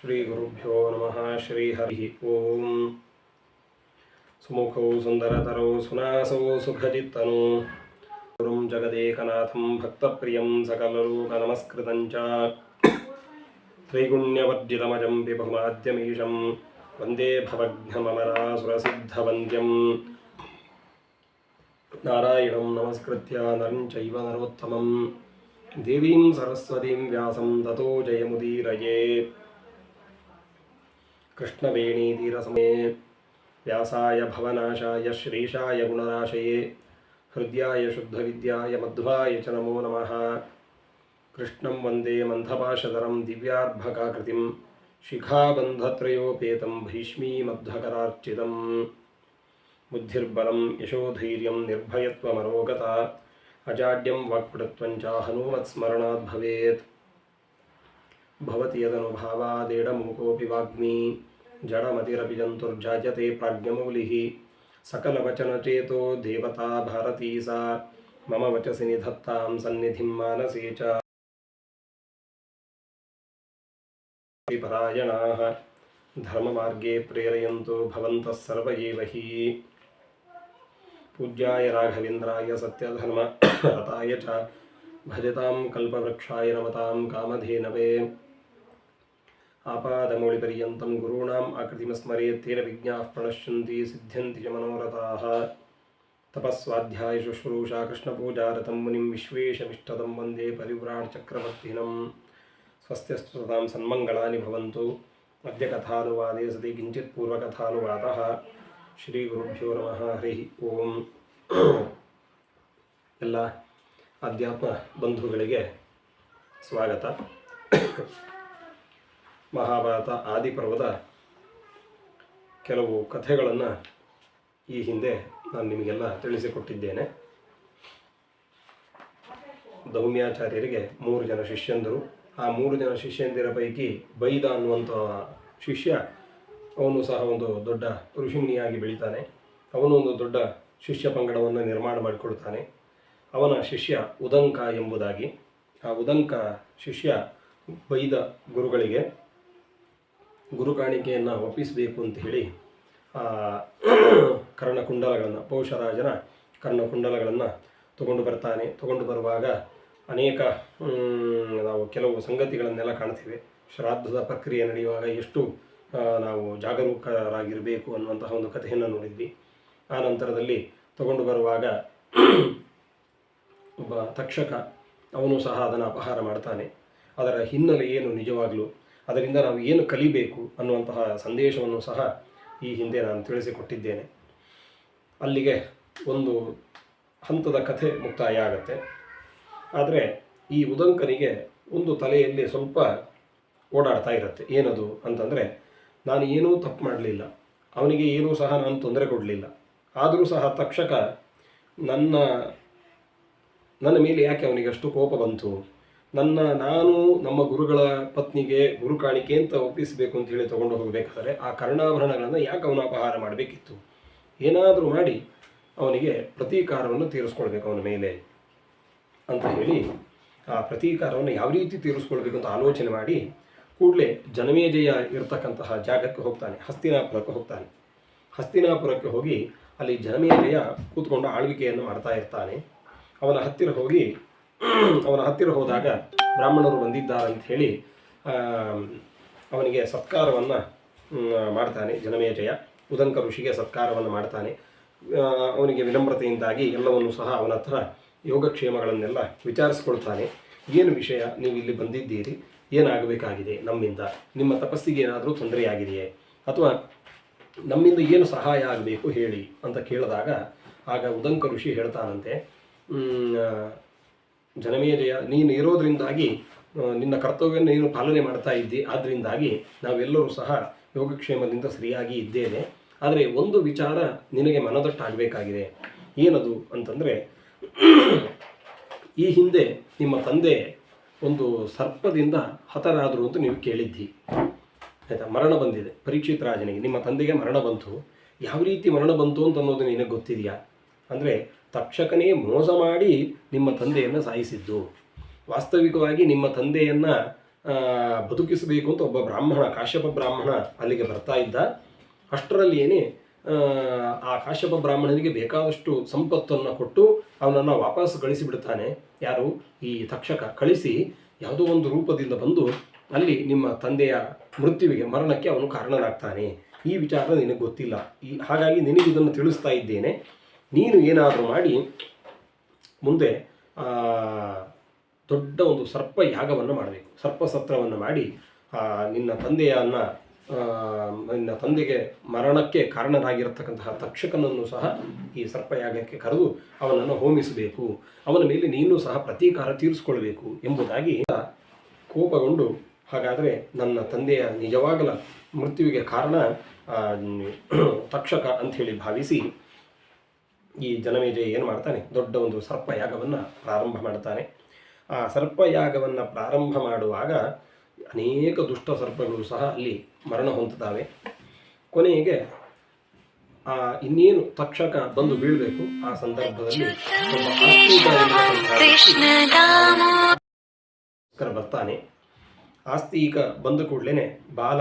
श्रीगुरुभ्यो नमः श्रीहरिः ॐ सुमुखौ सुन्दरतरौ सुनासौ सुखचित्तनु। गुरुं जगदेकनाथं भक्तप्रियं सकललोकनमस्कृतं च। त्रैगुण्यवर्जितमजं विबहुमाद्यमीशं वन्दे भवघ्नममरासुरसिद्धवन्द्यम् नारायणं नमस्कृत्य नरं चैव नरोत्तमं देवीं सरस्वतीं व्यासं ततो जयमुदीरये कृष्णवेणीतीरसमये व्यासाय भवनाशाय श्रीशाय गुणराशये हृद्याय शुद्धविद्याय मध्वाय च नमो नमः। कृष्णं वंदे मन्थपाशधरं दिव्यार्भकाकृतिं शिखाबन्धत्रयोपेतं भीष्मीमध्वकरार्चितम्। बुद्धिर्बलं यशोधैर्यं निर्भयत्वमरोगता, अजाड्यं वाक्पटुत्वं च भवेत् भवति यदनुभावादेडमुकोऽपि वाग्मी। జడమతిరపి జంతుర్జాయతే ప్రాజ్ఞమౌలి సకలవచనచేతో దేవతా భారతీ సా మమ వచసి నిధత్తాం సన్నిధిం మానసే చ పరాయణాః ధర్మమార్గే ప్రేరయంతో భవంతః సర్వ ఏవ హి పూజ్యాయ రాఘవేంద్రాయ సత్యధర్మ రతాయ చ భజతాం కల్పవృక్షాయ నమతాం కామధేనవే ಆಪಾದಮೌಳಿ ಗುರುಣಾಂ ಆಕೃತಿಮ ಸ್ಮರೆಯತ್ ತೇನ ವಿಜ್ಞಾ ಪ್ರಣಶ್ಯಂತಿ ಸಿದ್ಧ್ಯಂತಿ ಚ ಮನೋರಥಾಃ ತಪಸ್ವಾಧ್ಯಾಯ ಶುಶ್ರೂಷಾ ಕೃಷ್ಣಪೂಜಾರತಂ ಮುನಿಂ ವಿಶ್ವೇಶಮಿಷ್ಟದಂ ವಂದೇ ಪರಿವ್ರಾಟ್ಚಕ್ರವರ್ತಿನಂ ಸ್ವಸ್ಥ್ಯಸ್ತುತಾಂ ಸನ್ಮಂಗಳಾನಿ ಭವಂತು ಅದ್ಯ ಕಥಾನುವಾದೇ ಸತಿ ಕಿಂಚಿತ್ ಪೂರ್ವಕಥಾನುವಾದಃ ಶ್ರೀ ಗುರುಭ್ಯೋ ನಮಃ ಹರಿ ಓಂ ಎಲ್ಲ ಆಧ್ಯಾತ್ಮ ಬಂಧುಗಳಿಗೆ ಸ್ವಾಗತ. ಮಹಾಭಾರತ ಆದಿಪರ್ವದ ಕೆಲವು ಕಥೆಗಳನ್ನು ಈ ಹಿಂದೆ ನಾನು ನಿಮಗೆಲ್ಲ ತಿಳಿಸಿಕೊಟ್ಟಿದ್ದೇನೆ. ದೌಮ್ಯಾಚಾರ್ಯರಿಗೆ ಮೂರು ಜನ ಶಿಷ್ಯಂದರು. ಆ ಮೂರು ಜನ ಶಿಷ್ಯಂದಿರ ಪೈಕಿ ಬೈದ ಅನ್ನುವಂಥ ಶಿಷ್ಯ ಅವನು ಸಹ ಒಂದು ದೊಡ್ಡ ಋಷಿಮುನಿಯಾಗಿ ಬೆಳಿತಾನೆ. ಅವನು ಒಂದು ದೊಡ್ಡ ಶಿಷ್ಯ ಪಂಗಡವನ್ನು ನಿರ್ಮಾಣ ಮಾಡಿಕೊಡ್ತಾನೆ. ಅವನ ಶಿಷ್ಯ ಉದಂಕ ಎಂಬುದಾಗಿ. ಆ ಉದಂಕ ಶಿಷ್ಯ ಬೈದ ಗುರುಗಳಿಗೆ ಗುರು ಕಾಣಿಕೆಯನ್ನು ಒಪ್ಪಿಸಬೇಕು ಅಂತ ಹೇಳಿ ಕರ್ಣಕುಂಡಲಗಳನ್ನು, ಪೌಷರಾಜನ ಕರ್ಣಕುಂಡಲಗಳನ್ನು ತಗೊಂಡು ಬರ್ತಾನೆ. ತಗೊಂಡು ಬರುವಾಗ ಅನೇಕ ನಾವು ಕೆಲವು ಸಂಗತಿಗಳನ್ನೆಲ್ಲ ಕಾಣ್ತೀವಿ. ಶ್ರಾದ್ದದ ಪ್ರಕ್ರಿಯೆ ನಡೆಯುವಾಗ ಎಷ್ಟು ನಾವು ಜಾಗರೂಕರಾಗಿರಬೇಕು ಅನ್ನುವಂತಹ ಒಂದು ಕಥೆಯನ್ನು ನೋಡಿದ್ವಿ. ಆ ನಂತರದಲ್ಲಿ ತಗೊಂಡು ಬರುವಾಗ ಒಬ್ಬ ತಕ್ಷಕ, ಅವನು ಸಹ ಅದನ್ನು ಅಪಹಾರ ಮಾಡ್ತಾನೆ. ಅದರ ಹಿನ್ನೆಲೆ ಏನು ನಿಜವಾಗಲೂ? ಅದರಿಂದ ನಾವು ಏನು ಕಲಿಬೇಕು ಅನ್ನುವಂತಹ ಸಂದೇಶವನ್ನು ಸಹ ಈ ಹಿಂದೆ ನಾನು ತಿಳಿಸಿಕೊಟ್ಟಿದ್ದೇನೆ. ಅಲ್ಲಿಗೆ ಒಂದು ಹಂತದ ಕಥೆ ಮುಕ್ತಾಯ ಆಗುತ್ತೆ. ಆದರೆ ಈ ಉದಂಕನಿಗೆ ಒಂದು ತಲೆಯಲ್ಲಿ ಸ್ವಲ್ಪ ಓಡಾಡ್ತಾ ಇರುತ್ತೆ. ಏನದು ಅಂತಂದರೆ, ನಾನು ಏನೂ ತಪ್ಪು ಮಾಡಲಿಲ್ಲ. ಅವನಿಗೆ ಏನೂ ಸಹ ನಾನು ತೊಂದರೆ ಕೊಡಲಿಲ್ಲ. ಆದರೂ ಸಹ ತಕ್ಷಕ ನನ್ನ ನನ್ನ ಮೇಲೆ ಯಾಕೆ ಅವನಿಗೆ ಅಷ್ಟು ಕೋಪ ಬಂತು? ನನ್ನ, ನಾನು ನಮ್ಮ ಗುರುಗಳ ಪತ್ನಿಗೆ ಗುರು ಕಾಣಿಕೆ ಅಂತ ಒಪ್ಪಿಸಬೇಕು ಅಂತ ಹೇಳಿ ತಗೊಂಡು ಹೋಗಬೇಕಾದ್ರೆ ಆ ಕರ್ಣಾಭರಣಗಳನ್ನು ಯಾಕೆ ಅವನು ಅಪಹಾರ ಮಾಡಬೇಕಿತ್ತು? ಏನಾದರೂ ಮಾಡಿ ಅವನಿಗೆ ಪ್ರತೀಕಾರವನ್ನು ತೀರಿಸ್ಕೊಳ್ಬೇಕು ಅವನ ಮೇಲೆ ಅಂತ ಹೇಳಿ ಆ ಪ್ರತೀಕಾರವನ್ನು ಯಾವ ರೀತಿ ತೀರಿಸ್ಕೊಳ್ಬೇಕು ಅಂತ ಆಲೋಚನೆ ಮಾಡಿ ಕೂಡಲೇ ಜನಮೇಜಯ ಇರತಕ್ಕಂತಹ ಜಾಗಕ್ಕೆ ಹೋಗ್ತಾನೆ, ಹಸ್ತಿನಾಪುರಕ್ಕೆ ಹೋಗ್ತಾನೆ. ಹಸ್ತಿನಾಪುರಕ್ಕೆ ಹೋಗಿ ಅಲ್ಲಿ ಜನಮೇಜಯ ಕೂತ್ಕೊಂಡು ಆಳ್ವಿಕೆಯನ್ನು ಮಾಡ್ತಾ ಇರ್ತಾನೆ. ಅವನ ಹತ್ತಿರ ಹೋಗಿ ಅವನ ಹತ್ತಿರ ಹೋದಾಗ ಬ್ರಾಹ್ಮಣರು ಬಂದಿದ್ದಾರೆ ಅಂತ ಹೇಳಿ ಅವನಿಗೆ ಸತ್ಕಾರವನ್ನು ಮಾಡ್ತಾನೆ ಜನಮೇಜಯ ಉದಂಕ ಋಷಿಗೆ ಸತ್ಕಾರವನ್ನು ಮಾಡ್ತಾನೆ. ಅವನಿಗೆ ವಿನಮ್ರತೆಯಿಂದಾಗಿ ಎಲ್ಲವನ್ನು ಸಹ ಅವನ ಹತ್ರ ಯೋಗಕ್ಷೇಮಗಳನ್ನೆಲ್ಲ ವಿಚಾರಿಸ್ಕೊಳ್ತಾನೆ. ಏನು ವಿಷಯ? ನೀವು ಇಲ್ಲಿ ಬಂದಿದ್ದೀರಿ. ಏನಾಗಬೇಕಾಗಿದೆ ನಮ್ಮಿಂದ? ನಿಮ್ಮ ತಪಸ್ಸಿಗೆ ಏನಾದರೂ ತೊಂದರೆಯಾಗಿದೆಯೇ? ಅಥವಾ ನಮ್ಮಿಂದ ಏನು ಸಹಾಯ ಆಗಬೇಕು ಹೇಳಿ ಅಂತ ಕೇಳಿದಾಗ ಆಗ ಉದಂಕ ಋಷಿ ಹೇಳ್ತಾನಂತೆ "ಮ್, ಆ, ಜನಮೇಜಯ ನೀನು ಇರೋದ್ರಿಂದಾಗಿ ನಿನ್ನ ಕರ್ತವ್ಯವನ್ನು ನೀನು ಪಾಲನೆ ಮಾಡ್ತಾ ಇದ್ದಿ. ಆದ್ದರಿಂದಾಗಿ ನಾವೆಲ್ಲರೂ ಸಹ ಯೋಗಕ್ಷೇಮದಿಂದ ಸರಿಯಾಗಿ ಇದ್ದೇನೆ. ಆದರೆ ಒಂದು ವಿಚಾರ ನಿನಗೆ ಮನದಟ್ಟಾಗಬೇಕಾಗಿದೆ. ಏನದು ಅಂತಂದರೆ, ಈ ಹಿಂದೆ ನಿಮ್ಮ ತಂದೆ ಒಂದು ಸರ್ಪದಿಂದ ಹತರಾದರು ಅಂತ ನೀವು ಕೇಳಿದ್ದಿ. ಆಯಿತಾ? ಮರಣ ಬಂದಿದೆ. ಪರೀಕ್ಷಿತ ರಾಜನಿಗೆ. ನಿಮ್ಮ ತಂದೆಗೆ ಮರಣ ಬಂತು. ಯಾವ ರೀತಿ ಮರಣ ಬಂತು ಅಂತ ಅನ್ನೋದು ನಿನಗೆ ಗೊತ್ತಿದೆಯಾ? ಅಂದರೆ ತಕ್ಷಕನೇ ಮೋಸ ಮಾಡಿ ನಿಮ್ಮ ತಂದೆಯನ್ನು ಸಾಯಿಸಿದ್ದು. ವಾಸ್ತವಿಕವಾಗಿ ನಿಮ್ಮ ತಂದೆಯನ್ನು ಬದುಕಿಸಬೇಕು ಅಂತ ಒಬ್ಬ ಬ್ರಾಹ್ಮಣ ಕಾಶ್ಯಪ ಬ್ರಾಹ್ಮಣ ಅಲ್ಲಿಗೆ ಬರ್ತಾ ಇದ್ದ. ಅಷ್ಟರಲ್ಲಿ ಏನೇ ಆ, ಆ ಕಾಶ್ಯಪ ಬ್ರಾಹ್ಮಣನಿಗೆ ಬೇಕಾದಷ್ಟು ಸಂಪತ್ತನ್ನು ಕೊಟ್ಟು ಅವನನ್ನು ವಾಪಸ್ ಕಳಿಸಿಬಿಡ್ತಾನೆ ಯಾರು? ಈ ತಕ್ಷಕ ಕಳಿಸಿ ಯಾವುದೋ ಒಂದು ರೂಪದಿಂದ ಬಂದು ಅಲ್ಲಿ ನಿಮ್ಮ ತಂದೆಯ ಮೃತ್ಯುವಿಗೆ ಮರಣಕ್ಕೆ ಅವನು ಕಾರಣನಾಗ್ತಾನೆ. ಈ ವಿಚಾರ ನಿನಗೆ ಗೊತ್ತಿಲ್ಲ. ಈ ಹಾಗಾಗಿ ನಿನಗಿದನ್ನು ತಿಳಿಸ್ತಾ ಇದ್ದೇನೆ. ನೀನು ಏನಾದರೂ ಮಾಡಿ ಮುಂದೆ ದೊಡ್ಡ ಒಂದು ಸರ್ಪ ಯಾಗವನ್ನು ಮಾಡಬೇಕು. ಸರ್ಪ ಸತ್ರವನ್ನು ಮಾಡಿ ನಿನ್ನ ತಂದೆಯನ್ನು ನಿನ್ನ ತಂದೆಗೆ ಮರಣಕ್ಕೆ ಕಾರಣರಾಗಿರತಕ್ಕಂತಹ ತಕ್ಷಕನನ್ನು ಸಹ ಈ ಸರ್ಪಯಾಗಕ್ಕೆ ಕರೆದು ಅವನನ್ನು ಹೋಮಿಸಬೇಕು. ಅವನ ಮೇಲೆ ನೀನು ಸಹ ಪ್ರತೀಕಾರ ತೀರಿಸಿಕೊಳ್ಬೇಕು ಎಂಬುದಾಗಿ ಕೋಪಗೊಂಡು, ಹಾಗಾದರೆ ನನ್ನ ತಂದೆಯ ನಿಜವಾಗಲ ಮೃತ್ಯುವಿಗೆ ಕಾರಣ ತಕ್ಷಕ ಅಂಥೇಳಿ ಭಾವಿಸಿ ಈ ಜನಮೇಜಯ ಏನು ಮಾಡ್ತಾನೆ? ದೊಡ್ಡ ಒಂದು ಸರ್ಪಯಾಗವನ್ನು ಪ್ರಾರಂಭ ಮಾಡ್ತಾನೆ. ಆ ಸರ್ಪಯಾಗವನ್ನು ಪ್ರಾರಂಭ ಮಾಡುವಾಗ ಅನೇಕ ದುಷ್ಟ ಸರ್ಪಗಳು ಸಹ ಅಲ್ಲಿ ಮರಣ ಹೊಂದುತ್ತವೆ ಕೊನೆಗೆ ಆ ಇನ್ನೇನು ತಕ್ಷಕ ಬಂದು ಬೀಳಬೇಕು, ಆ ಸಂದರ್ಭದಲ್ಲಿ ಬರ್ತಾನೆ. ಆಸ್ತಿ ಈಗ ಬಂದ ಕೂಡಲೇ ಬಾಲ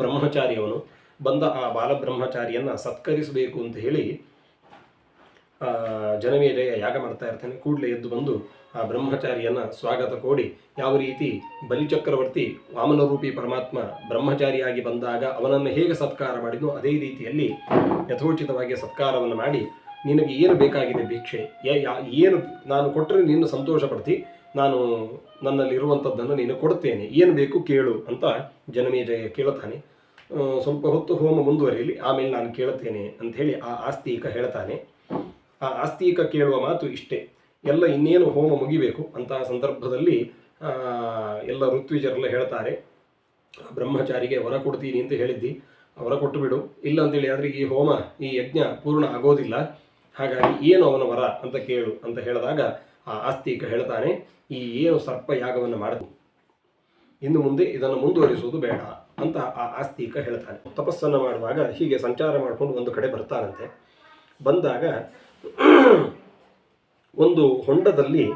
ಬ್ರಹ್ಮಚಾರಿಯವನು ಬಂದ ಆ ಬಾಲ ಬ್ರಹ್ಮಚಾರಿಯನ್ನು ಸತ್ಕರಿಸಬೇಕು ಅಂತ ಹೇಳಿ ಜನಮೇಜಯ ಯಾಗ ಮಾಡ್ತಾ ಇರ್ತಾನೆ. ಕೂಡಲೇ ಎದ್ದು ಬಂದು ಆ ಬ್ರಹ್ಮಚಾರಿಯನ್ನು ಸ್ವಾಗತ ಕೋಡಿ ಯಾವ ರೀತಿ ಬಲಿಚಕ್ರವರ್ತಿ ವಾಮನರೂಪಿ ಪರಮಾತ್ಮ ಬ್ರಹ್ಮಚಾರಿಯಾಗಿ ಬಂದಾಗ ಅವನನ್ನು ಹೇಗೆ ಸತ್ಕಾರ ಮಾಡಿದ್ನೋ ಅದೇ ರೀತಿಯಲ್ಲಿ ಯಥೋಚಿತವಾಗಿ ಸತ್ಕಾರವನ್ನು ಮಾಡಿ, ನಿನಗೆ ಏನು ಬೇಕಾಗಿದೆ ಭಿಕ್ಷೆ? ಏನು ನಾನು ಕೊಟ್ಟರೆ ನೀನು ಸಂತೋಷಪಡ್ತಿ, ನಾನು ನನ್ನಲ್ಲಿರುವಂಥದ್ದನ್ನು ನೀನು ಕೊಡ್ತೇನೆ ಏನು ಬೇಕು ಕೇಳು ಅಂತ ಜನಮೇಜಯ ಕೇಳುತ್ತಾನೆ. ಸ್ವಲ್ಪ ಹೊತ್ತು ಹೋಮ ಮುಂದುವರಿಯಲಿ, ಆಮೇಲೆ ನಾನು ಕೇಳುತ್ತೇನೆ ಅಂತ ಹೇಳಿ ಆ ಈಗ ಹೇಳ್ತಾನೆ. ಆ ಆಸ್ತಿಕ ಕೇಳುವ ಮಾತು ಇಷ್ಟೇ. ಎಲ್ಲ ಇನ್ನೇನು ಹೋಮ ಮುಗಿಬೇಕು? ಅಂತಹ ಸಂದರ್ಭದಲ್ಲಿ ಎಲ್ಲ ಋತ್ವಿಜರೆಲ್ಲ ಹೇಳ್ತಾರೆ, ಬ್ರಹ್ಮಚಾರಿಗೆ ವರ ಕೊಡ್ತೀನಿ ಅಂತ ಹೇಳಿದ್ದಿ ವರ ಕೊಟ್ಟು ಬಿಡು ಇಲ್ಲ ಅಂತೇಳಿ, ಆದರೆ ಈ ಹೋಮ, ಈ ಯಜ್ಞ ಪೂರ್ಣ ಆಗೋದಿಲ್ಲ. ಹಾಗಾಗಿ ಏನು ಅವನ ವರ ಅಂತ ಕೇಳು ಅಂತ ಹೇಳಿದಾಗ, ಆ ಆಸ್ತಿಕ ಹೇಳ್ತಾನೆ, ಈ ಏನು ಸರ್ಪ ಯಾಗವನ್ನು ಮಾಡಿದ್ವಿ ಇನ್ನು ಮುಂದೆ ಇದನ್ನು ಮುಂದುವರಿಸುವುದು ಬೇಡ ಅಂತ ಆ ಆಸ್ತಿಕ ಹೇಳ್ತಾನೆ. ತಪಸ್ಸನ್ನು ಮಾಡುವಾಗ ಹೀಗೆ ಸಂಚಾರ ಮಾಡಿಕೊಂಡು ಒಂದು ಕಡೆ ಬರ್ತಾನಂತೆ. ಬಂದಾಗ ಒಂದು ಹೊಂಡದಲ್ಲಿ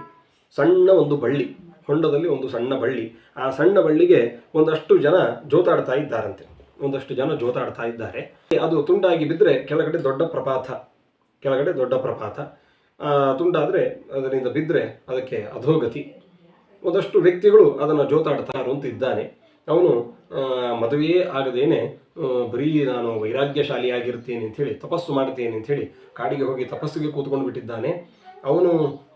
ಸಣ್ಣ ಒಂದು ಬಳ್ಳಿ, ಹೊಂಡದಲ್ಲಿ ಒಂದು ಸಣ್ಣ ಬಳ್ಳಿ. ಆ ಸಣ್ಣ ಬಳ್ಳಿಗೆ ಒಂದಷ್ಟು ಜನ ಜೋತಾಡ್ತಾ ಇದ್ದಾರಂತೆ. ಒಂದಷ್ಟು ಜನ ಜೋತಾಡ್ತಾ ಇದ್ದಾರೆ. ಅದು ತುಂಡಾಗಿ ಬಿದ್ದರೆ ಕೆಳಗಡೆ ದೊಡ್ಡ ಪ್ರಪಾತ, ಕೆಳಗಡೆ ದೊಡ್ಡ ಪ್ರಪಾತ. ತುಂಡಾದರೆ ಅದರಿಂದ ಬಿದ್ದರೆ ಅದಕ್ಕೆ ಅಧೋಗತಿ. ಒಂದಷ್ಟು ವ್ಯಕ್ತಿಗಳು ಅದನ್ನು ಜೋತಾಡ್ತಾ ಇದ್ದಾನೆ ಅವನು ಮದುವೆಯೇ ಆಗದೇನೆ ಬರೀ ನಾನು ವೈರಾಗ್ಯಶಾಲಿಯಾಗಿರ್ತೀನಿ ಅಂಥೇಳಿ, ತಪಸ್ಸು ಮಾಡ್ತೇನೆ ಅಂಥೇಳಿ ಕಾಡಿಗೆ ಹೋಗಿ ತಪಸ್ಸಿಗೆ ಕೂತ್ಕೊಂಡು ಬಿಟ್ಟಿದ್ದಾನೆ. ಅವನು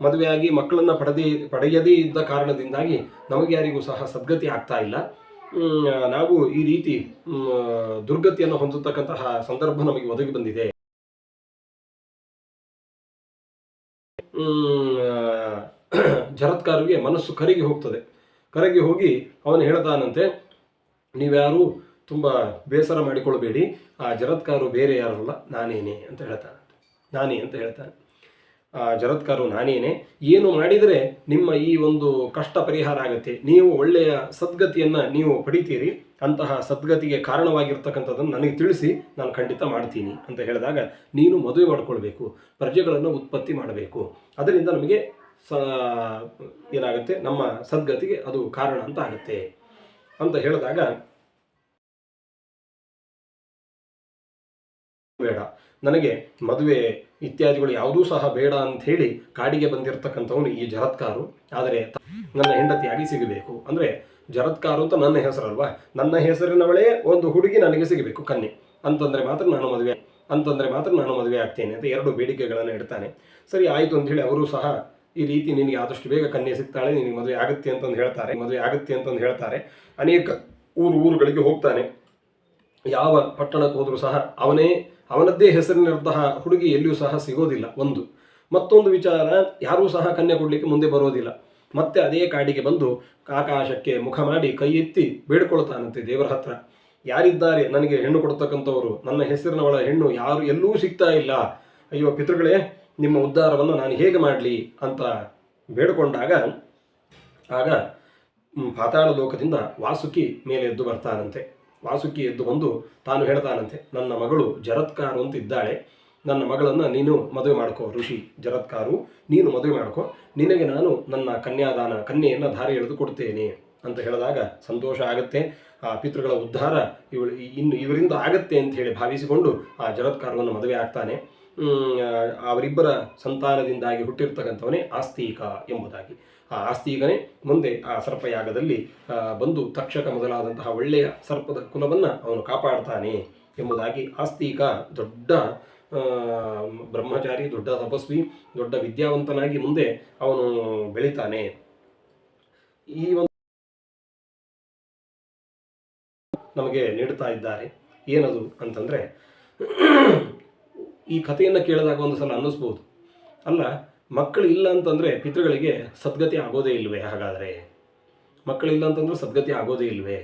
ಮದುವೆಯಾಗಿ ಮಕ್ಕಳನ್ನು ಪಡೆದೇ, ಪಡೆಯದೇ ಇದ್ದ ಕಾರಣದಿಂದಾಗಿ ನಮಗೆ ಯಾರಿಗೂ ಸಹ ಸದ್ಗತಿ ಆಗ್ತಾ ಇಲ್ಲ. ನಾವು ಈ ರೀತಿ ದುರ್ಗತಿಯನ್ನು ಹೊಂದತಕ್ಕಂತಹ ಸಂದರ್ಭ ನಮಗೆ ಒದಗಿ ಬಂದಿದೆ. ಜರತ್ಕಾರಿಗೆ ಮನಸ್ಸು ಕರಿಗೆ ಹೋಗ್ತದೆ. ಕರಗಿ ಹೋಗಿ ಅವನು ಹೇಳ್ತಾನಂತೆ ನೀವ್ಯಾರು ತುಂಬ ಬೇಸರ ಮಾಡಿಕೊಳ್ಬೇಡಿ. ಆ ಜರತ್ಕಾರು ಬೇರೆ ಯಾರಲ್ಲ, ನಾನೇನೆ, ಅಂತ ಹೇಳ್ತಾನಂತೆ. ನಾನೇ ಅಂತ ಹೇಳ್ತಾನೆ. ಆ ಜರತ್ಕಾರು ನಾನೇನೆ. ಏನು ಮಾಡಿದರೆ ನಿಮ್ಮ ಈ ಒಂದು ಕಷ್ಟ ಪರಿಹಾರ ಆಗುತ್ತೆ. ನೀವು ಒಳ್ಳೆಯ ಸದ್ಗತಿಯನ್ನು ನೀವು ಪಡಿತೀರಿ. ಅಂತಹ ಸದ್ಗತಿಗೆ ಕಾರಣವಾಗಿರ್ತಕ್ಕಂಥದ್ದನ್ನು ನನಗೆ ತಿಳಿಸಿ, ನಾನು ಖಂಡಿತ ಮಾಡ್ತೀನಿ ಅಂತ ಹೇಳಿದಾಗ ನೀನು ಮದುವೆ ಮಾಡಿಕೊಳ್ಬೇಕು. ಪ್ರಜೆಗಳನ್ನು ಉತ್ಪತ್ತಿ ಮಾಡಬೇಕು. ಅದರಿಂದ ನಮಗೆ ಸ ಏನಾಗುತ್ತೆ? ನಮ್ಮ ಸದ್ಗತಿಗೆ ಅದು ಕಾರಣ ಅಂತ ಆಗುತ್ತೆ ಅಂತ ಹೇಳಿದಾಗ ಬೇಡ. ನನಗೆ ಮದುವೆ ಇತ್ಯಾದಿಗಳು ಯಾವುದೂ ಸಹ ಬೇಡ ಅಂತ ಹೇಳಿ ಕಾಡಿಗೆ ಬಂದಿರತಕ್ಕಂಥವನು ಈ ಜರತ್ಕಾರು. ಆದರೆ ನನ್ನ ಹೆಂಡತಿಯಾಗಿ ಸಿಗಬೇಕು. ಅಂದರೆ ಜರತ್ಕಾರು ಅಂತ ನನ್ನ ಹೆಸರಲ್ವಾ? ನನ್ನ ಹೆಸರಿನವಳೇ ಒಂದು ಹುಡುಗಿ ನನಗೆ ಸಿಗಬೇಕು, ಕನ್ಯೆ. ಅಂತಂದರೆ ಮಾತ್ರ ನಾನು ಮದುವೆ, ಅಂತಂದರೆ ಮಾತ್ರ ನಾನು ಮದುವೆ ಆಗ್ತೇನೆ ಅಂತ ಎರಡು ಬೇಡಿಕೆಗಳನ್ನು ಇಡ್ತಾನೆ. ಸರಿ, ಆಯಿತು ಅಂತ ಹೇಳಿ ಅವರು ಸಹ ಈ ರೀತಿ ನಿನಗೆ ಆದಷ್ಟು ಬೇಗ ಕನ್ಯೆ ಸಿಗ್ತಾಳೆ, ನಿನಗೆ ಮದುವೆ ಆಗುತ್ತೆ ಅಂತಂದು ಹೇಳ್ತಾರೆ. ಮದುವೆ ಆಗುತ್ತೆ ಅಂತಂದು ಹೇಳ್ತಾರೆ. ಅನೇಕ ಊರು ಊರುಗಳಿಗೆ ಹೋಗ್ತಾನೆ. ಯಾವ ಪಟ್ಟಣಕ್ಕೆ ಹೋದರೂ ಸಹ ಅವನೇ, ಅವನದ್ದೇ ಹೆಸರಿನಂತಹ ಹುಡುಗಿ ಎಲ್ಲಿಯೂ ಸಹ ಸಿಗೋದಿಲ್ಲ, ಒಂದು. ಮತ್ತೊಂದು ವಿಚಾರ, ಯಾರೂ ಸಹ ಕನ್ಯೆ ಕೊಡಲಿಕ್ಕೆ ಮುಂದೆ ಬರೋದಿಲ್ಲ. ಮತ್ತೆ ಅದೇ ಕಾಡಿಗೆ ಬಂದು ಆಕಾಶಕ್ಕೆ ಮುಖ ಮಾಡಿ ಕೈ ಎತ್ತಿ ಬೇಡ್ಕೊಳ್ತಾನಂತೆ ದೇವರ ಹತ್ರ. ಯಾರಿದ್ದಾರೆ? ನನಗೆ ಹೆಣ್ಣು ಕೊಡ್ತಕ್ಕಂಥವರು. ನನ್ನ ಹೆಸರಿನವಳ ಹೆಣ್ಣು ಯಾರು, ಎಲ್ಲೂ ಸಿಗ್ತಾ ಇಲ್ಲ. ಅಯ್ಯೋ, ಪಿತೃಗಳೇ ನಿಮ್ಮ ಉದ್ಧಾರವನ್ನು ನಾನು ಹೇಗೆ ಮಾಡಲಿ ಅಂತ ಬೇಡಿಕೊಂಡಾಗ, ಆಗ ಪಾತಾಳ ಲೋಕದಿಂದ ವಾಸುಕಿ ಮೇಲೆ ಎದ್ದು ಬರ್ತಾನಂತೆ. ವಾಸುಕಿ ಎದ್ದು ಬಂದು ತಾನು ಹೇಳ್ತಾನಂತೆ, ನನ್ನ ಮಗಳು ಜರತ್ಕಾರು ಅಂತ ಇದ್ದಾಳೆ. ನನ್ನ ಮಗಳನ್ನು ನೀನು ಮದುವೆ ಮಾಡ್ಕೋ, ಋಷಿ ಜರತ್ಕಾರು, ನೀನು ಮದುವೆ ಮಾಡ್ಕೋ. ನಿನಗೆ ನಾನು ನನ್ನ ಕನ್ಯಾದಾನ, ಕನ್ಯೆಯನ್ನು ಧಾರೆ ಎಳೆದು ಕೊಡ್ತೇನೆ ಅಂತ ಹೇಳಿದಾಗ ಸಂತೋಷ ಆಗುತ್ತೆ. ಆ ಪಿತೃಗಳ ಉದ್ಧಾರ ಇವಳು, ಇನ್ನು ಇವರಿಂದ ಆಗತ್ತೆ ಅಂತ ಹೇಳಿ ಭಾವಿಸಿಕೊಂಡು ಆ ಜರತ್ಕಾರವನ್ನು ಮದುವೆ ಆಗ್ತಾನೆ. ಅವರಿಬ್ಬರ ಸಂತಾನದಿಂದಾಗಿ ಹುಟ್ಟಿರ್ತಕ್ಕಂಥವನೇ ಆಸ್ತಿಕ ಎಂಬುದಾಗಿ. ಆ ಆಸ್ತಿಕನೇ ಮುಂದೆ ಆ ಸರ್ಪಯಾಗದಲ್ಲಿ ಬಂದು ತಕ್ಷಕ ಮೊದಲಾದಂತಹ ಒಳ್ಳೆಯ ಸರ್ಪದ ಕುಲವನ್ನು ಅವನು ಕಾಪಾಡ್ತಾನೆ ಎಂಬುದಾಗಿ ಆಸ್ತಿಕ ದೊಡ್ಡ ಬ್ರಹ್ಮಚಾರಿ, ದೊಡ್ಡ ತಪಸ್ವಿ, ದೊಡ್ಡ ವಿದ್ಯಾವಂತನಾಗಿ ಮುಂದೆ ಅವನು ಬೆಳಿತಾನೆ. ಈ ಒಂದು ನಮಗೆ ನೀಡುತ್ತಾ ಇದ್ದಾರೆ. ಏನದು ಅಂತಂದರೆ ಈ ಕಥೆಯನ್ನು ಕೇಳಿದಾಗ ಒಂದು ಸಲ ಅನ್ನಿಸ್ಬೋದು. ಅಲ್ಲ, ಮಕ್ಕಳು ಇಲ್ಲ ಅಂತಂದರೆ ಪಿತೃಗಳಿಗೆ ಸದ್ಗತಿ ಆಗೋದೇ ಇಲ್ವೇ ಹಾಗಾದರೆ? ಮಕ್ಕಳಿಲ್ಲ ಅಂತಂದ್ರೆ ಸದ್ಗತಿ ಆಗೋದೇ ಇಲ್ವೇ?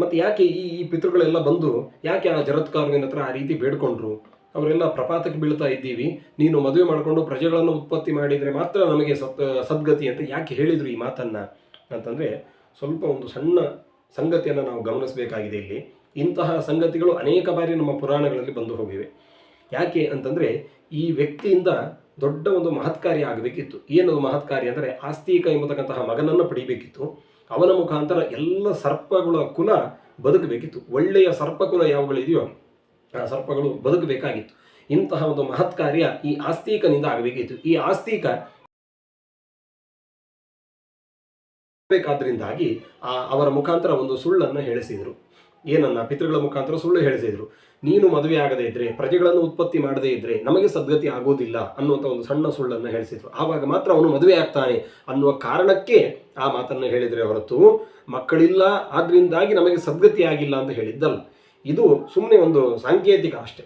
ಮತ್ತು ಯಾಕೆ ಈ ಈ ಪಿತೃಗಳೆಲ್ಲ ಬಂದು ಯಾಕೆ ಆ ಜರತ್ಕಾರುವಿನ ಹತ್ರ ಆ ರೀತಿ ಬೇಡ್ಕೊಂಡ್ರು? ಅವರೆಲ್ಲ ಪ್ರಪಾತಕ್ಕೆ ಬೀಳ್ತಾ ಇದ್ದೀವಿ. ನೀನು ಮದುವೆ ಮಾಡಿಕೊಂಡು ಪ್ರಜೆಗಳನ್ನು ಉತ್ಪತ್ತಿ ಮಾಡಿದರೆ ಮಾತ್ರ ನಮಗೆ ಸತ್, ಸದ್ಗತಿ ಅಂತ ಯಾಕೆ ಹೇಳಿದರು ಈ ಮಾತನ್ನು? ಅಂತಂದರೆ ಸ್ವಲ್ಪ ಒಂದು ಸಣ್ಣ ಸಂಗತಿಯನ್ನು ನಾವು ಗಮನಿಸಬೇಕಾಗಿದೆ ಇಲ್ಲಿ. ಇಂತಹ ಸಂಗತಿಗಳು ಅನೇಕ ಬಾರಿ ನಮ್ಮ ಪುರಾಣಗಳಲ್ಲಿ ಬಂದು ಹೋಗಿವೆ. ಯಾಕೆ ಅಂತಂದರೆ ಈ ವ್ಯಕ್ತಿಯಿಂದ ದೊಡ್ಡ ಒಂದು ಮಹತ್ಕಾರ್ಯ ಆಗಬೇಕಿತ್ತು. ಏನದು ಮಹತ್ಕಾರ್ಯ ಅಂದರೆ ಆಸ್ತಿಕ ಎಂಬತಕ್ಕಂತಹ ಮಗನನ್ನು ಪಡಿಬೇಕಿತ್ತು. ಅವನ ಮುಖಾಂತರ ಎಲ್ಲ ಸರ್ಪಗಳ ಕುಲ ಬದುಕಬೇಕಿತ್ತು. ಒಳ್ಳೆಯ ಸರ್ಪಕುಲ ಯಾವುಗಳಿದೆಯೋ ಆ ಸರ್ಪಗಳು ಬದುಕಬೇಕಾಗಿತ್ತು. ಇಂತಹ ಒಂದು ಮಹತ್ ಕಾರ್ಯ ಈ ಆಸ್ತಿಕನಿಂದ ಆಗಬೇಕಿತ್ತು. ಈ ಆಸ್ತಿಕ ಬೇಕಾದ್ರಿಂದಾಗಿ ಆ ಅವರ ಮುಖಾಂತರ ಒಂದು ಸುಳ್ಳನ್ನು ಹೇಳಿಸಿದರು. ಏನನ್ನ? ಪಿತೃಗಳ ಮುಖಾಂತರ ಸುಳ್ಳು ಹೇಳಿಸಿದ್ರು. ನೀನು ಮದುವೆ ಆಗದೇ ಇದ್ರೆ, ಪ್ರಜೆಗಳನ್ನು ಉತ್ಪತ್ತಿ ಮಾಡದೇ ಇದ್ರೆ ನಮಗೆ ಸದ್ಗತಿ ಆಗೋದಿಲ್ಲ ಅನ್ನುವಂಥ ಒಂದು ಸಣ್ಣ ಸುಳ್ಳನ್ನು ಹೇಳಿಸಿದ್ರು. ಆವಾಗ ಮಾತ್ರ ಅವನು ಮದುವೆ ಆಗ್ತಾನೆ ಅನ್ನುವ ಕಾರಣಕ್ಕೆ ಆ ಮಾತನ್ನು ಹೇಳಿದರೆ ಹೊರತು ಮಕ್ಕಳಿಲ್ಲ, ಆದ್ರಿಂದಾಗಿ ನಮಗೆ ಸದ್ಗತಿ ಆಗಿಲ್ಲ ಅಂತ ಹೇಳಿದ್ದಲ್ಲ. ಇದು ಸುಮ್ಮನೆ ಒಂದು ಸಾಂಕೇತಿಕ ಅಷ್ಟೆ.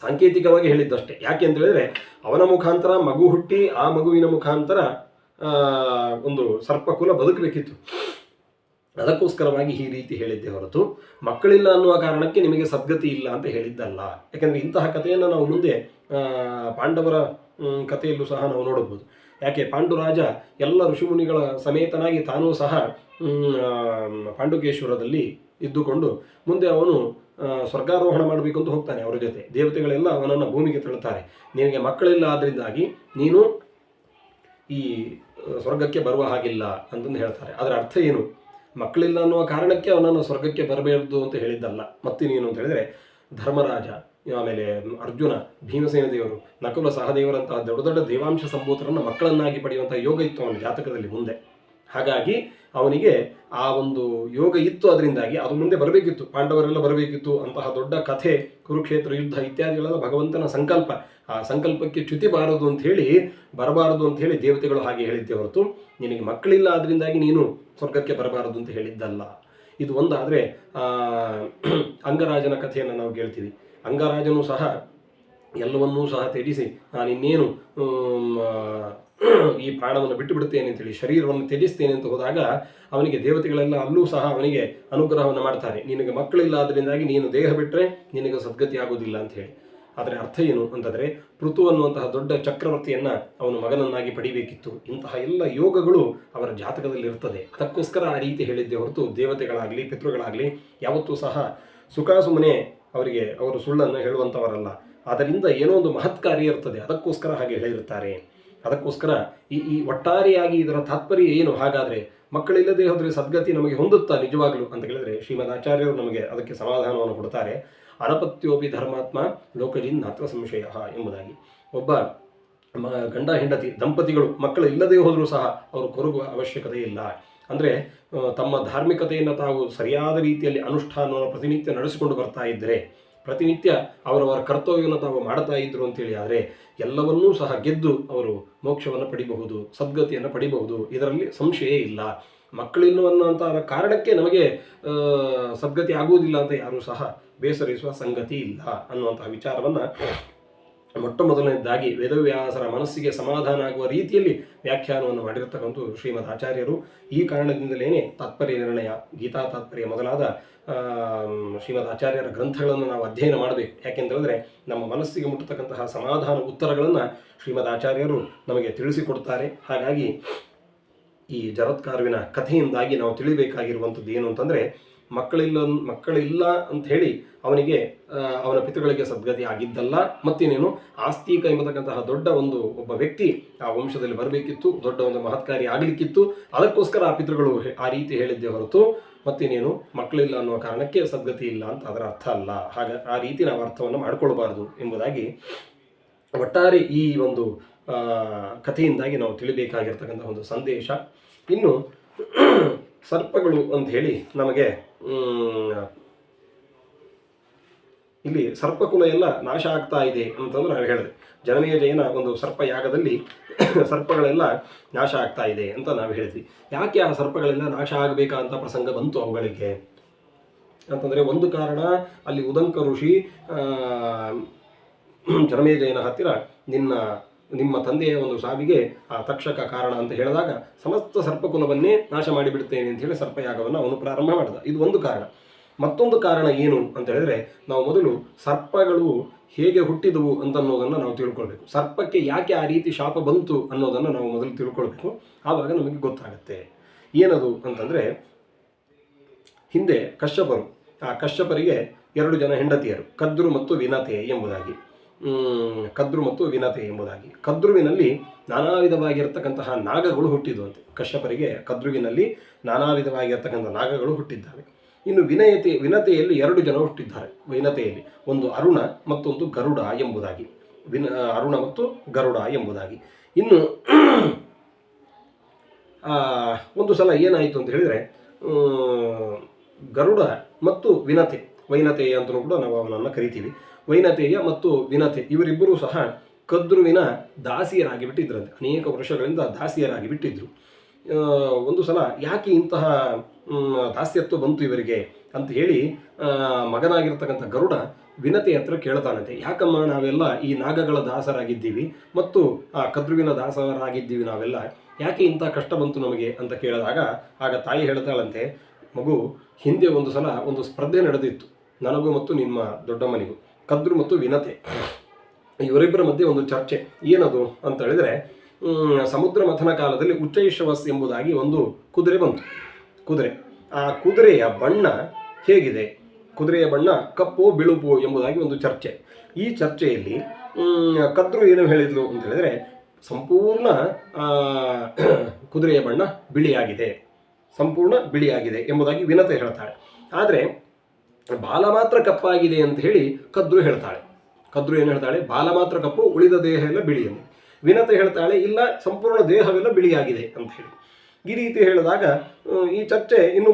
ಸಾಂಕೇತಿಕವಾಗಿ ಹೇಳಿದ್ದಷ್ಟೇ. ಯಾಕೆ ಅಂತ ಹೇಳಿದ್ರೆ, ಅವನ ಮುಖಾಂತರ ಮಗು ಹುಟ್ಟಿ ಆ ಮಗುವಿನ ಮುಖಾಂತರ ಒಂದು ಸರ್ಪಕುಲ ಬದುಕಬೇಕಿತ್ತು. ಅದಕ್ಕೋಸ್ಕರವಾಗಿ ಈ ರೀತಿ ಹೇಳಿದ್ದೆ ಹೊರತು, ಮಕ್ಕಳಿಲ್ಲ ಅನ್ನುವ ಕಾರಣಕ್ಕೆ ನಿಮಗೆ ಸದ್ಗತಿ ಇಲ್ಲ ಅಂತ ಹೇಳಿದ್ದಲ್ಲ. ಯಾಕೆಂದರೆ ಇಂತಹ ಕಥೆಯನ್ನು ನಾವು ಮುಂದೆ ಪಾಂಡವರ ಕಥೆಯಲ್ಲೂ ಸಹ ನಾವು ನೋಡಬಹುದು. ಯಾಕೆ, ಪಾಂಡುರಾಜ ಎಲ್ಲ ಋಷಿಮುನಿಗಳ ಸಮೇತನಾಗಿ ತಾನೂ ಸಹ ಪಾಂಡುಕೇಶ್ವರದಲ್ಲಿ ಇದ್ದುಕೊಂಡು ಮುಂದೆ ಅವನು ಸ್ವರ್ಗಾರೋಹಣ ಮಾಡಬೇಕು ಅಂತ ಹೋಗ್ತಾನೆ ಅವರ ಜೊತೆ. ದೇವತೆಗಳೆಲ್ಲ ಅವನನ್ನು ಭೂಮಿಗೆ ತಳ್ಳುತ್ತಾರೆ. ನಿನಗೆ ಮಕ್ಕಳಿಲ್ಲ ಆದ್ದರಿಂದಾಗಿ ನೀನು ಈ ಸ್ವರ್ಗಕ್ಕೆ ಬರುವ ಹಾಗಿಲ್ಲ ಅಂತಂದು ಹೇಳ್ತಾರೆ. ಅದರ ಅರ್ಥ ಏನು? ಮಕ್ಕಳಿಲ್ಲ ಅನ್ನುವ ಕಾರಣಕ್ಕೆ ಅವನನ್ನು ಸ್ವರ್ಗಕ್ಕೆ ಬರಬಾರ್ದು ಅಂತ ಹೇಳಿದ್ದಲ್ಲ. ಮತ್ತಿನ್ನೇನು ಅಂತ ಹೇಳಿದರೆ, ಧರ್ಮರಾಜ, ಆಮೇಲೆ ಅರ್ಜುನ, ಭೀಮಸೇನ ದೇವರು, ನಕುಲ ಸಹದೇವರಂತಹ ದೊಡ್ಡ ದೊಡ್ಡ ದೇವಾಂಶ ಸಂಭೂತರನ್ನು ಮಕ್ಕಳನ್ನಾಗಿ ಪಡೆಯುವಂತಹ ಯೋಗ ಇತ್ತು ಅವನ ಜಾತಕದಲ್ಲಿ ಮುಂದೆ. ಹಾಗಾಗಿ ಅವನಿಗೆ ಆ ಒಂದು ಯೋಗ ಇತ್ತು ಅದರಿಂದಾಗಿ ಅದು ಮುಂದೆ ಬರಬೇಕಿತ್ತು ಪಾಂಡವರೆಲ್ಲ ಬರಬೇಕಿತ್ತು ಅಂತಹ ದೊಡ್ಡ ಕಥೆ ಕುರುಕ್ಷೇತ್ರ ಯುದ್ಧ ಇತ್ಯಾದಿಗಳೆಲ್ಲ ಭಗವಂತನ ಸಂಕಲ್ಪ. ಆ ಸಂಕಲ್ಪಕ್ಕೆ ಚ್ಯುತಿ ಬಾರದು ಅಂತ ಹೇಳಿ ಬರಬಾರದು ಅಂತ ಹೇಳಿ ದೇವತೆಗಳು ಹಾಗೆ ಹೇಳಿದ್ದೆ ಹೊರತು ನಿನಗೆ ಮಕ್ಕಳಿಲ್ಲ ಅದರಿಂದಾಗಿ ನೀನು ಸ್ವರ್ಗಕ್ಕೆ ಬರಬಾರದು ಅಂತ ಹೇಳಿದ್ದಲ್ಲ. ಇದು ಒಂದಾದರೆ ಅಂಗರಾಜನ ಕಥೆಯನ್ನು ನಾವು ಕೇಳ್ತೀವಿ. ಅಂಗರಾಜನು ಸಹ ಎಲ್ಲವನ್ನೂ ಸಹ ತ್ಯಜಿಸಿ ನಾನು ಇನ್ನೇನು ಆಮ್, ಆ, ಈ ಪ್ರಾಣವನ್ನು ಬಿಟ್ಟು ಬಿಡುತ್ತೇನೆ ಅಂತೇಳಿ ಶರೀರವನ್ನು ತ್ಯಜಿಸ್ತೇನೆ ಅಂತ ಹೋದಾಗ ಅವನಿಗೆ ದೇವತೆಗಳೆಲ್ಲ ಅಲ್ಲೂ ಸಹ ಅವನಿಗೆ ಅನುಗ್ರಹವನ್ನು ಮಾಡ್ತಾರೆ. ನಿನಗೆ ಮಕ್ಕಳಿಲ್ಲ ಅದರಿಂದಾಗಿ ನೀನು ದೇಹ ಬಿಟ್ಟರೆ ನಿನಗೆ ಸದ್ಗತಿ ಆಗೋದಿಲ್ಲ ಅಂತ ಹೇಳಿ. ಆದರೆ ಅರ್ಥ ಏನು ಅಂತಂದರೆ ಋತು ಅನ್ನುವಂತಹ ದೊಡ್ಡ ಚಕ್ರವರ್ತಿಯನ್ನು ಅವನು ಮಗನನ್ನಾಗಿ ಪಡಿಬೇಕಿತ್ತು. ಇಂತಹ ಎಲ್ಲ ಯೋಗಗಳು ಅವರ ಜಾತಕದಲ್ಲಿ ಇರ್ತದೆ ಅದಕ್ಕೋಸ್ಕರ ಆ ರೀತಿ ಹೇಳಿದ್ದೆ ಹೊರತು ದೇವತೆಗಳಾಗಲಿ, ಪಿತೃಗಳಾಗಲಿ ಯಾವತ್ತೂ ಸಹ ಸುಖ ಸುಮ್ಮನೆ ಅವರಿಗೆ, ಅವರು ಸುಳ್ಳನ್ನು ಹೇಳುವಂಥವರಲ್ಲ. ಅದರಿಂದ ಏನೋ ಒಂದು ಮಹತ್ಕಾರ್ಯ ಇರ್ತದೆ ಅದಕ್ಕೋಸ್ಕರ ಹಾಗೆ ಹೇಳಿರ್ತಾರೆ ಅದಕ್ಕೋಸ್ಕರ ಈ ಈ ಒಟ್ಟಾರೆಯಾಗಿ ಇದರ ತಾತ್ಪರ್ಯ ಏನು? ಹಾಗಾದರೆ ಮಕ್ಕಳಿಲ್ಲದೆ ಹೋದರೆ ಸದ್ಗತಿ ನಮಗೆ ಹೊಂದುತ್ತಾ ನಿಜವಾಗ್ಲೂ ಅಂತ ಕೇಳಿದರೆ ಶ್ರೀಮದ್ ಆಚಾರ್ಯರು ನಮಗೆ ಅದಕ್ಕೆ ಸಮಾಧಾನವನ್ನು ಕೊಡ್ತಾರೆ. ಅನಪತ್ಯೋಪಿ ಧರ್ಮಾತ್ಮ ಲೋಕಜಿನ್ ನಾತ್ರ ಸಂಶಯ ಎಂಬುದಾಗಿ. ಒಬ್ಬ ಮ- ಗಂಡ, ಹೆಂಡತಿ, ದಂಪತಿಗಳು ಮಕ್ಕಳು ಇಲ್ಲದೆ ಹೋದರೂ ಸಹ ಅವರು ಕೊರಗುವ ಅವಶ್ಯಕತೆ ಇಲ್ಲ. ಅಂದರೆ ತಮ್ಮ ಧಾರ್ಮಿಕತೆಯನ್ನು ತಾವು ಸರಿಯಾದ ರೀತಿಯಲ್ಲಿ ಅನುಷ್ಠಾನವನ್ನು ಪ್ರತಿನಿತ್ಯ ನಡೆಸಿಕೊಂಡು ಬರ್ತಾ ಇದ್ದರೆ ಪ್ರತಿನಿತ್ಯ ಅವರವರ ಕರ್ತವ್ಯವನ್ನು ತಾವು ಮಾಡ್ತಾ ಇದ್ರು ಅಂತೇಳಿ ಆದರೆ ಎಲ್ಲವನ್ನೂ ಸಹ ಗೆದ್ದು ಅವರು ಮೋಕ್ಷವನ್ನು ಪಡಿಬಹುದು, ಸದ್ಗತಿಯನ್ನು ಪಡಿಬಹುದು, ಇದರಲ್ಲಿ ಸಂಶಯ ಇಲ್ಲ. ಮಕ್ಕಳಿಲ್ಲವನ್ನಂಥ ಕಾರಣಕ್ಕೆ ನಮಗೆ ಸದ್ಗತಿ ಆಗುವುದಿಲ್ಲ ಅಂತ ಯಾರೂ ಸಹ ಬೇಸರಿಸುವ ಸಂಗತಿ ಇಲ್ಲ ಅನ್ನುವಂತಹ ವಿಚಾರವನ್ನು ಮೊಟ್ಟ ಮೊದಲನೇದಾಗಿ ವೇದವ್ಯಾಸರ ಮನಸ್ಸಿಗೆ ಸಮಾಧಾನ ಆಗುವ ರೀತಿಯಲ್ಲಿ ವ್ಯಾಖ್ಯಾನವನ್ನು ಮಾಡಿರ್ತಕ್ಕಂಥ ಶ್ರೀಮದ್ ಆಚಾರ್ಯರು. ಈ ಕಾರಣದಿಂದಲೇ ತಾತ್ಪರ್ಯ ನಿರ್ಣಯ, ಗೀತಾ ತಾತ್ಪರ್ಯ ಮೊದಲಾದ ಶ್ರೀಮದ್ ಆಚಾರ್ಯರ ಗ್ರಂಥಗಳನ್ನು ನಾವು ಅಧ್ಯಯನ ಮಾಡಬೇಕು. ಯಾಕೆಂತೇಳಿದ್ರೆ ನಮ್ಮ ಮನಸ್ಸಿಗೆ ಮುಟ್ಟತಕ್ಕಂತಹ ಸಮಾಧಾನ ಉತ್ತರಗಳನ್ನು ಶ್ರೀಮದ್ ಆಚಾರ್ಯರು ನಮಗೆ ತಿಳಿಸಿಕೊಡ್ತಾರೆ. ಹಾಗಾಗಿ ಈ ಜರತ್ಕಾರುವಿನ ಕಥೆಯಿಂದಾಗಿ ನಾವು ತಿಳಿಬೇಕಾಗಿರುವಂಥದ್ದು ಏನು ಅಂತಂದರೆ ಮಕ್ಕಳಿಲ್ಲ ಮಕ್ಕಳಿಲ್ಲ ಅಂತ ಹೇಳಿ ಅವನಿಗೆ ಅವನ ಪಿತೃಗಳಿಗೆ ಸದ್ಗತಿ ಆಗಿದ್ದಲ್ಲ. ಮತ್ತೇನೇನು? ಆಸ್ತಿಕ ಎಂಬತಕ್ಕಂತಹ ದೊಡ್ಡ ಒಂದು ಒಬ್ಬ ವ್ಯಕ್ತಿ ಆ ವಂಶದಲ್ಲಿ ಬರಬೇಕಿತ್ತು, ದೊಡ್ಡ ಒಂದು ಮಹತ್ಕಾರಿ ಆಗಲಿಕ್ಕಿತ್ತು. ಅದಕ್ಕೋಸ್ಕರ ಆ ಪಿತೃಗಳು ಆ ರೀತಿ ಹೇಳಿದ್ದೆ ಹೊರತು ಮತ್ತೇನೇನು? ಮಕ್ಕಳಿಲ್ಲ ಅನ್ನುವ ಕಾರಣಕ್ಕೆ ಸದ್ಗತಿ ಇಲ್ಲ ಅಂತ ಅದರ ಅರ್ಥ ಅಲ್ಲ. ಹಾಗೆ, ಆ ರೀತಿ ನಾವು ಅರ್ಥವನ್ನು ಮಾಡಿಕೊಳ್ಬಾರ್ದು ಎಂಬುದಾಗಿ ಒಟ್ಟಾರೆ ಈ ಒಂದು ಕಥೆಯಿಂದಾಗಿ ನಾವು ತಿಳಿಬೇಕಾಗಿರ್ತಕ್ಕಂಥ ಒಂದು ಸಂದೇಶ. ಇನ್ನು ಸರ್ಪಗಳು ಅಂತ ಹೇಳಿ ನಮಗೆ ಇಲ್ಲಿ ಸರ್ಪಕುಲ ಎಲ್ಲ ನಾಶ ಆಗ್ತಾ ಇದೆ ಅಂತಂದು ನಾವು ಹೇಳಿದೆ. ಜನನೀಯ ಜಯನ ಒಂದು ಸರ್ಪ ಯಾಗದಲ್ಲಿ ಸರ್ಪಗಳೆಲ್ಲ ನಾಶ ಆಗ್ತಾ ಇದೆ ಅಂತ ನಾವು ಹೇಳಿದ್ವಿ. ಯಾಕೆ ಆ ಸರ್ಪಗಳೆಲ್ಲ ನಾಶ ಆಗಬೇಕಂತ ಪ್ರಸಂಗ ಬಂತು ಅವುಗಳಿಗೆ? ಅಂತಂದರೆ ಒಂದು ಕಾರಣ, ಅಲ್ಲಿ ಉದಂಕ ಋಷಿ ಜನಮೇಜಯನ ಹತ್ತಿರ ನಿನ್ನ ನಿಮ್ಮ ತಂದೆಯ ಒಂದು ಸಾವಿಗೆ ಆ ತಕ್ಷಕ ಕಾರಣ ಅಂತ ಹೇಳಿದಾಗ ಸಮಸ್ತ ಸರ್ಪಕುಲವನ್ನೇ ನಾಶ ಮಾಡಿಬಿಡ್ತೇನೆ ಅಂತ ಹೇಳಿ ಸರ್ಪಯಾಗವನ್ನು ಅವನು ಪ್ರಾರಂಭ ಮಾಡಿದ. ಇದು ಒಂದು ಕಾರಣ. ಮತ್ತೊಂದು ಕಾರಣ ಏನು ಅಂತ ಹೇಳಿದ್ರೆ ನಾವು ಮೊದಲು ಸರ್ಪಗಳು ಹೇಗೆ ಹುಟ್ಟಿದವು ಅಂತ ಅನ್ನೋದನ್ನು ನಾವು ತಿಳ್ಕೊಳ್ಬೇಕು. ಸರ್ಪಕ್ಕೆ ಯಾಕೆ ಆ ರೀತಿ ಶಾಪ ಬಂತು ಅನ್ನೋದನ್ನು ನಾವು ಮೊದಲು ತಿಳ್ಕೊಳ್ಬೇಕು. ಆವಾಗ ನಮಗೆ ಗೊತ್ತಾಗುತ್ತೆ. ಏನದು ಅಂತಂದರೆ ಹಿಂದೆ ಕಶ್ಯಪರು, ಆ ಕಶ್ಯಪರಿಗೆ ಎರಡು ಜನ ಹೆಂಡತಿಯರು, ಕದ್ರು ಮತ್ತು ವಿನತೆ ಎಂಬುದಾಗಿ. ಕದ್ರು ಮತ್ತು ವಿನತೆ ಎಂಬುದಾಗಿ. ಕದ್ರುವಿನಲ್ಲಿ ನಾನಾ ವಿಧವಾಗಿರ್ತಕ್ಕಂತಹ ನಾಗಗಳು ಹುಟ್ಟಿದ್ವಂತೆ. ಕಶ್ಯಪರಿಗೆ ಕದ್ರುವಿನಲ್ಲಿ ನಾನಾ ವಿಧವಾಗಿರ್ತಕ್ಕಂಥ ನಾಗಗಳು ಹುಟ್ಟಿದ್ದಾವೆ. ಇನ್ನು ವಿನಯತೆ, ವಿನತೆಯಲ್ಲಿ ಎರಡು ಜನ ಹುಟ್ಟಿದ್ದಾರೆ. ವಿನತೆಯಲ್ಲಿ ಒಂದು ಅರುಣ ಮತ್ತೊಂದು ಗರುಡ ಎಂಬುದಾಗಿ. ವಿನ ಅರುಣ ಮತ್ತು ಗರುಡ ಎಂಬುದಾಗಿ. ಇನ್ನು ಒಂದು ಸಲ ಏನಾಯಿತು ಅಂತ ಹೇಳಿದರೆ ಗರುಡ ಮತ್ತು ವಿನತೆ ವೈನತೆಯ ಅಂತಲೂ ಕೂಡ ನಾವು ಅವನನ್ನು ಕರಿತೀವಿ. ವೈನತೆಯ ಮತ್ತು ವಿನತೆ ಇವರಿಬ್ಬರೂ ಸಹ ಕದ್ರುವಿನ ದಾಸಿಯರಾಗಿ ಬಿಟ್ಟಿದ್ರಂತೆ ಅನೇಕ ವರ್ಷಗಳಿಂದ ದಾಸಿಯರಾಗಿ ಬಿಟ್ಟಿದ್ರು ಒಂದು ಸಲ ಯಾಕೆ ಇಂತಹ ದಾಸ್ಯತ್ವ ಬಂತು ಇವರಿಗೆ ಅಂತ ಹೇಳಿ ಮಗನಾಗಿರ್ತಕ್ಕಂಥ ಗರುಡ ವಿನತೆ ಹತ್ರ ಕೇಳ್ತಾನಂತೆ. ಯಾಕಮ್ಮ ನಾವೆಲ್ಲ ಈ ನಾಗಗಳ ದಾಸರಾಗಿದ್ದೀವಿ ಮತ್ತು ಆ ಕದ್ರುವಿನ ದಾಸರಾಗಿದ್ದೀವಿ ನಾವೆಲ್ಲ. ಯಾಕೆ ಇಂಥ ಕಷ್ಟ ಬಂತು ನಮಗೆ ಅಂತ ಕೇಳಿದಾಗ ಆಗ ತಾಯಿ ಹೇಳ್ತಾಳಂತೆ, ಮಗು, ಹಿಂದೆ ಒಂದು ಸಲ ಒಂದು ಸ್ಪರ್ಧೆ ನಡೆದಿತ್ತು. ನನಗೂ ಮತ್ತು ನಿಮ್ಮ ದೊಡ್ಡಮ್ಮನಿಗೂ, ಕದ್ರು ಮತ್ತು ವಿನತೆ. ಇವರಿಬ್ಬರ ಮಧ್ಯೆ ಒಂದು ಚರ್ಚೆ. ಏನದು ಅಂತ ಹೇಳಿದರೆ ಸಮುದ್ರ ಮಥನ ಕಾಲದಲ್ಲಿ ಉಚ್ಚೈಷವಸ್ ಎಂಬುದಾಗಿ ಒಂದು ಕುದುರೆ ಬಂತು. ಕುದುರೆ. ಆ ಕುದುರೆಯ ಬಣ್ಣ ಹೇಗಿದೆ? ಕುದುರೆಯ ಬಣ್ಣ ಕಪ್ಪು ಬಿಳುಪು ಎಂಬುದಾಗಿ ಒಂದು ಚರ್ಚೆ. ಈ ಚರ್ಚೆಯಲ್ಲಿ ಕದ್ರು ಏನು ಹೇಳಿದ್ಲು ಅಂತ ಹೇಳಿದರೆ, ಸಂಪೂರ್ಣ ಕುದುರೆಯ ಬಣ್ಣ ಬಿಳಿಯಾಗಿದೆ. ಸಂಪೂರ್ಣ ಬಿಳಿಯಾಗಿದೆ ಎಂಬುದಾಗಿ ವಿನತೆ ಹೇಳ್ತಾಳೆ ಆದರೆ ಬಾಲ ಮಾತ್ರ ಕಪ್ಪಾಗಿದೆ ಅಂತ ಹೇಳಿ ಕದ್ರು ಹೇಳ್ತಾಳೆ. ಕದ್ರು ಏನು ಹೇಳ್ತಾಳೆ? ಬಾಲ ಮಾತ್ರ ಕಪ್ಪು, ಉಳಿದ ದೇಹ ಎಲ್ಲ ಬಿಳಿ ಎಂದು ವಿನತೆ ಹೇಳ್ತಾಳೆ, ಇಲ್ಲ, ಸಂಪೂರ್ಣ ದೇಹವೆಲ್ಲ ಬಿಳಿಯಾಗಿದೆ ಅಂತ ಹೇಳಿ. ಈ ರೀತಿ ಹೇಳಿದಾಗ, ಈ ಚರ್ಚೆ ಇನ್ನು